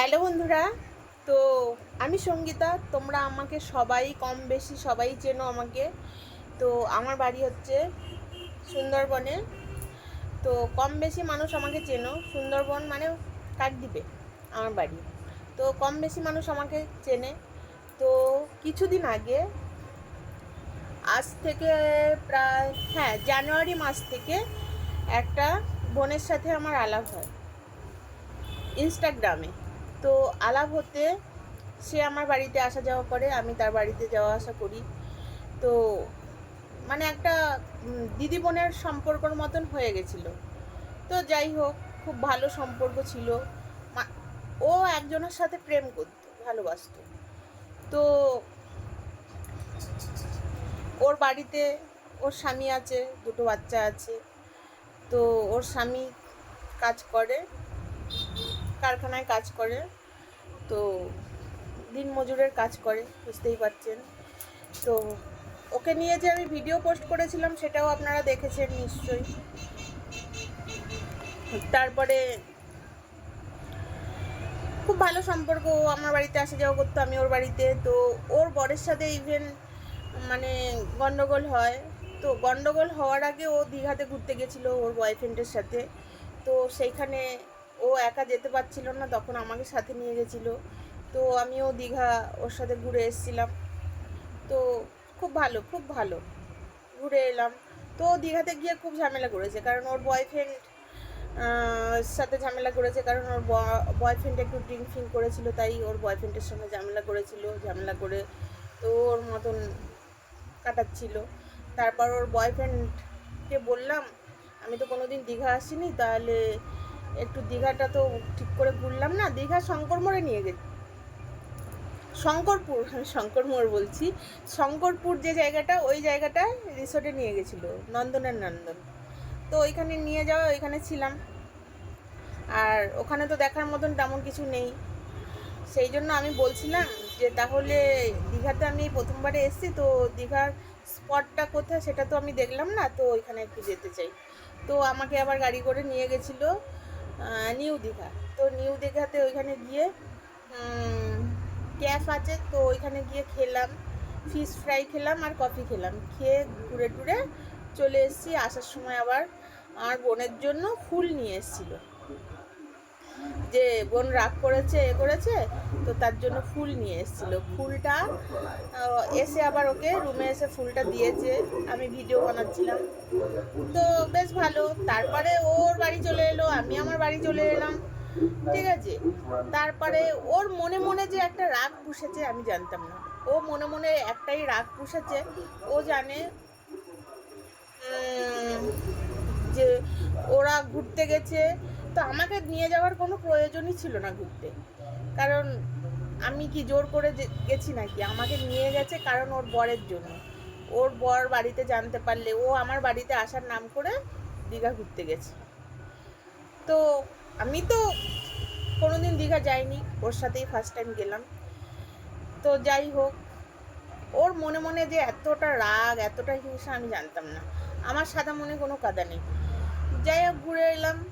Hello বন্ধুরা, তো আমি সঙ্গীতা, তোমরা আমাকে সবাই কম বেশি সবাই চেনো আমাকে। তো আমার বাড়ি হচ্ছে সুন্দরবনে। তো কম বেশি মানুষ আমাকে চেনো, সুন্দরবন মানে কাকদ্বীপে, আমার বাড়ি। তো কম বেশি মানুষ আমাকে চেনে। তো কিছুদিন আগে, আজ থেকে প্রায় হ্যাঁ জানুয়ারি মাস থেকে একটা বোনের সাথে আমার আলাপ হয়, ইনস্টাগ্রামে। তো আলাপ হতে সে আমার বাড়িতে আসা যাওয়া করে, আমি তার বাড়িতে যাওয়া আসা করি। তো মানে একটা দিদি বোনের সম্পর্কর মতন হয়ে গেছিল। তো যাই হোক, খুব ভালো সম্পর্ক ছিল। ও একজনের সাথে প্রেম করতো, ভালোবাসত। তো ওর বাড়িতে ওর স্বামী আছে, দুটো বাচ্চা আছে। তো ওর স্বামী কাজ করে। কারখানায় কাজ করে, তো দিন মজুরের কাজ করে, বুঝতেই পারছেন। তো ওকে নিয়ে যে আমি ভিডিও পোস্ট করেছিলাম, সেটাও আপনারা দেখেছেন নিশ্চয়ই। তারপরে খুব ভালো সম্পর্ক, ও আমার বাড়িতে আসা যাওয়া করতো, আমি ওর বাড়িতে। তো ওর বরের সাথে ইভেন মানে গন্ডগোল হয়। তো গন্ডগোল হওয়ার আগে ও দীঘাতে ঘুরতে গেছিল ওর বয়ফ্রেন্ডের সাথে। তো সেইখানে ও একা যেতে পারছিল না, তখন আমাকে সাথে নিয়ে গেছিল। তো আমিও দীঘা ওর সাথে ঘুরে এসেছিলাম। তো খুব ভালো খুব ভালো। ঘুরে এলাম। তো দীঘাতে গিয়ে খুব ঝামেলা করেছে, কারণ ওর বয়ফ্রেন্ড সাথে ঝামেলা করেছে, কারণ ওর বয়ফ্রেন্ড একটু ড্রিঙ্ক ফিঙ্ক করেছিল, তাই ওর বয়ফ্রেন্ডের সঙ্গে ঝামেলা করেছিল, ঝামেলা করে তো ওর মতন কাটাচ্ছিল। তারপর ওর বয়ফ্রেন্ডকে বললাম, আমি তো কোনোদিন দীঘা আসিনি, তাহলে একটু দীঘাটা তো ঠিক করে ঘুরলাম না, দীঘা শঙ্কর মোড়ে নিয়ে গেছি। শঙ্করপুর আমি শঙ্কর মোড় বলছি। শঙ্করপুর যে জায়গাটা, ওই জায়গাটা রিসোর্টে নিয়ে গেছিল, নন্দনের নন্দন। তো ওইখানে নিয়ে যাওয়া, ওইখানে ছিলাম। আর ওখানে তো দেখার মতন তেমন কিছু নেই। সেই জন্য আমি বলছিলাম যে তাহলে দীঘাতে আমি প্রথমবারে এসেছি, তো দীঘার স্পটটা কোথায় সেটা তো আমি দেখলাম না, তো ওইখানে একটু যেতে চাই। তো আমাকে আবার গাড়ি করে নিয়ে গেছিল নিউ দীঘা। তো নিউ দীঘাতে ওইখানে গিয়ে ক্যাফ আছে, তো ওইখানে গিয়ে খেলাম। ফিশ ফ্রাই খেলাম আর কফি খেলাম। খেয়ে ঘুরে টুরে চলে এসেছি, আসার সময় আবার আমার বোনের জন্য ফুল নিয়ে এসেছিল। যে বোন রাগ করেছে, এ করেছে, তো তার জন্য ফুল নিয়ে এসেছিল। ফুলটা এসে আবার ওকে রুমে এসে ফুলটা দিয়েছে। আমি ভিডিও বানাচ্ছিলাম। তো বেশ ভালো। তারপরে ওর বাড়ি চলে এলো, আমি আমার বাড়ি চলে এলাম। ঠিক আছে? তারপরে ওর মনে মনে যে একটা রাগ পুষেছে, আমি জানতাম না। ও মনে মনে একটাই রাগ পুষেছে। ও জানে যে ওরা ঘুরতে গেছে তো আমাকে নিয়ে যাওয়ার কোনো প্রয়োজনই ছিল না ঘুরতে। কারণ আমি কি জোর করে গেছি নাকি? আমাকে নিয়ে গেছে কারণ ওর বরের জন্য। ওর বর বাড়িতে জানতে পারলে, ও আমার বাড়িতে আসার নাম করে দীঘা ঘুরতে গেছে। তো আমি তো কোনোদিন দীঘা যাইনি, ওর সাথেই ফার্স্ট টাইম গেলাম। তো যাই হোক, ওর মনে মনে যে এতটা রাগ, এতটা হিংসা আমি জানতাম না। আমার সাদা মনে কোনো কাদা নেই। যাই হোক, ঘুরে এলাম।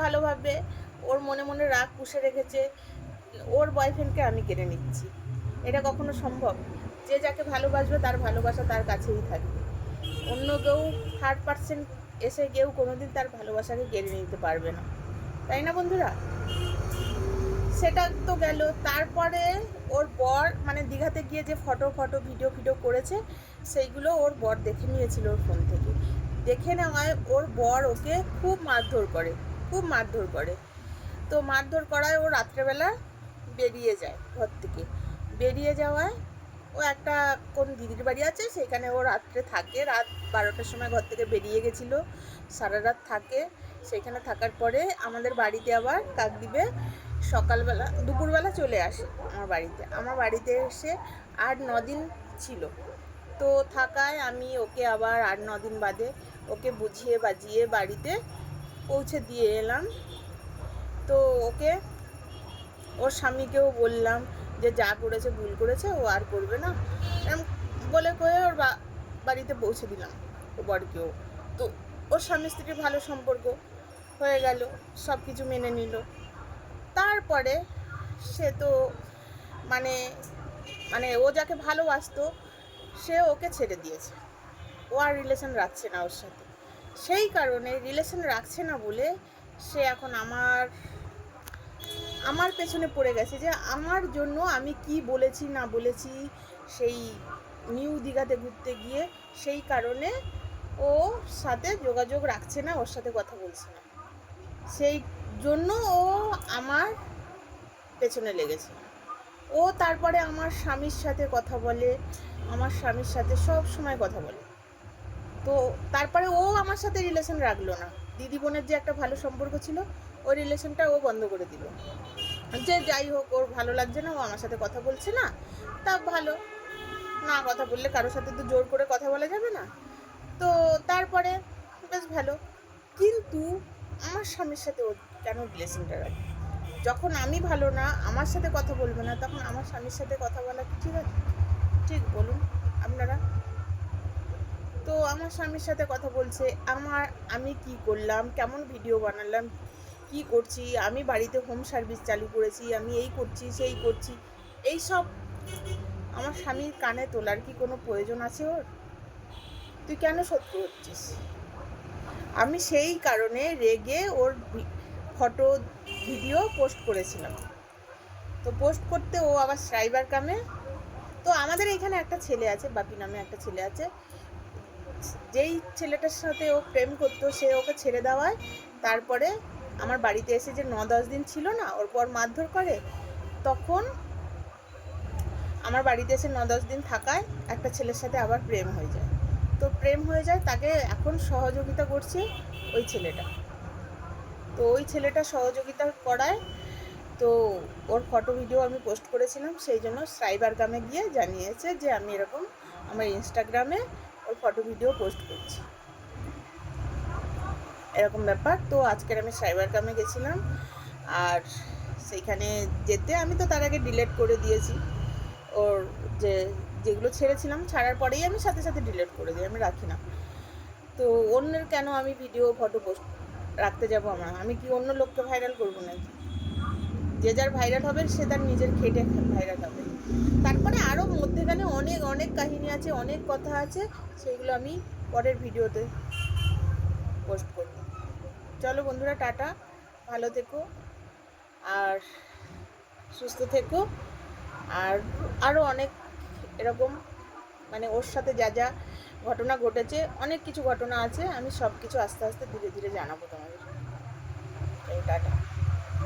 ভালোভাবে ওর মনে মনে রাগ পুষে রেখেছে, ওর বয়ফ্রেন্ডকে আমি কেড়ে নিচ্ছি। এটা কখনো সম্ভব? যে যাকে ভালোবাসবে তার ভালোবাসা তার কাছেই থাকবে। অন্য কেউ থার্ড পার্সেন্ট এসে কেউ কোনোদিন তার ভালোবাসাকে কেড়ে নিতে পারবে না। তাই না বন্ধুরা? সেটা তো গেল। তারপরে ওর বর মানে দীঘাতে গিয়ে যে ফটো ফটো ভিডিও ভিডিও করেছে, সেইগুলো ওর বর দেখে নিয়েছিল ওর ফোন থেকে। দেখে নেওয়ায় ওর বর ওকে খুব মারধর করে। খুব মারধর করে। তো মারধর করায় ও রাত্রেবেলা বেরিয়ে যায় ঘর থেকে। বেরিয়ে যাওয়ায় ও একটা কোন দিদির বাড়ি আছে, সেখানে ও রাত্রে থাকে। রাত বারোটার সময় ঘর থেকে বেরিয়ে গেছিল, সারা রাত থাকে। সেখানে থাকার পরে আমাদের বাড়িতে আবার কাকদ্বীপে সকালবেলা, দুপুরবেলা চলে আসে আমার বাড়িতে। আমার বাড়িতে এসে আট ন দিন ছিল। তো থাকায় আমি ওকে আবার আট ন দিন বাদে ওকে বুঝিয়ে বাজিয়ে বাড়িতে পৌঁছে দিয়ে এলাম। তো ওকে, ওর স্বামীকেও বললাম যে যা করেছে ভুল করেছে, ও আর করবে না। বলে কয়ে ওর বাড়িতে পৌঁছে দিলাম ও বরকেও। তো ওর স্বামী স্ত্রীর ভালো সম্পর্ক হয়ে গেল সব কিছু মেনে নিল। তারপরে সে তো মানে মানে ও যাকে ভালোবাসতো, সে ওকে ছেড়ে দিয়েছে। ও আর রিলেশন রাখছে না ওর সাথে। সেই কারণে রিলেশন রাখছে না বলে সে এখন আমার আমার পেছনে পড়ে গেছে যে আমার জন্য আমি কি বলেছি, না বলেছি সেই নিউ দীঘাতে ঘুরতে গিয়ে সেই কারণে ও সাথে যোগাযোগ রাখছে না, ওর সাথে কথা বলছে না। সেই জন্য ও আমার পেছনে লেগেছে। ও তারপরে আমার স্বামীর সাথে কথা বলে, আমার স্বামীর সাথে সব সময় কথা বলে। তো তারপরে ও আমার সাথে রিলেশন রাখল না। দিদি বোনের যে একটা ভালো সম্পর্ক ছিল, ওই রিলেশনটা ও বন্ধ করে দিল। যে যাই হোক, ওর ভালো লাগছে না, ও আমার সাথে কথা বলছে না, তা ভালো। না কথা বললে কারোর সাথে তো জোর করে কথা বলা যাবে না। তো তারপরে বেশ ভালো। কিন্তু আমার স্বামীর সাথে ও কেন রিলেশনটা রাখে যখন আমি ভালো না, আমার সাথে কথা বলবে না, তখন আমার স্বামীর সাথে কথা বলা ঠিক আছে? ঠিক, বলুন। আপনারা? তো আমার স্বামীর সাথে কথা বলছে, আমার, আমি কি করলাম? কেমন ভিডিও বানালাম? কি করছি? আমি বাড়িতে হোম সার্ভিস চালু করেছি, আমি এই করছি, সেই করছি। এই সব আমার স্বামীর কানে তোলার কি কোনো প্রয়োজন আছে ওর? তুই কেন শত্রু হচ্ছিস? আমি সেই কারণে রেগে ওর ফটো ভিডিও পোস্ট করেছিলাম। তো পোস্ট করতে ও আবার সাইবার কামে। তো আমাদের এখানে একটা ছেলে আছে, বাপি নামে একটা ছেলে আছে। যেই ছেলেটার সাথে ও প্রেম করতো, সে ওকে ছেড়ে দেওয়ায়। তারপরে আমার বাড়িতে এসে যে ন দশ দিন ছিল না, ওর পর মারধর করে, তখন আমার বাড়িতে এসে ন দশ দিন থাকায় একটা ছেলের সাথে আবার প্রেম হয়ে যায়। তো প্রেম হয়ে যায়, তাকে এখন সহযোগিতা করছে ওই ছেলেটা। তো ওই ছেলেটা সহযোগিতা করায়, তো ওর ফটো, ভিডিও আমি পোস্ট করেছিলাম, সেই জন্য সাইবার গ্রামে গিয়ে জানিয়েছে যে আমি এরকম আমার ইনস্টাগ্রামে ফটো ভিডিও পোস্ট করছি। এরকম ব্যাপার। তো আজকের আমি সাইবার গ্রামে গেছিলাম। আর সেইখানে যেতে আমি তো তার আগে ডিলেট করে দিয়েছি। ওর যে, যেগুলো ছেড়েছিলাম, ছাড়ার পরেই আমি সাথে সাথে ডিলেট করে দিই, আমি রাখি না। তো অন্যের কেন আমি ভিডিও ফটো পোস্ট রাখতে যাব আমার? আমি কি অন্য লোককে ভাইরাল করব নাকি? যে যার ভাইরাল হবে, সে তার নিজের খেটে ভাইরাল হবে। তারপরে আরও মধ্যেখানে অনেক অনেক কাহিনী আছে, অনেক কথা আছে, সেগুলো আমি পরের ভিডিওতে পোস্ট করব। চলো বন্ধুরা, টাটা, ভালো থেকো, আর সুস্থ থেকো, আর আরও অনেক এরকম মানে ওর সাথে যা যা ঘটনা ঘটেছে, অনেক কিছু ঘটনা আছে, আমি সব কিছু আস্তে আস্তে ধীরে ধীরে জানাব তোমাদের। টাটা।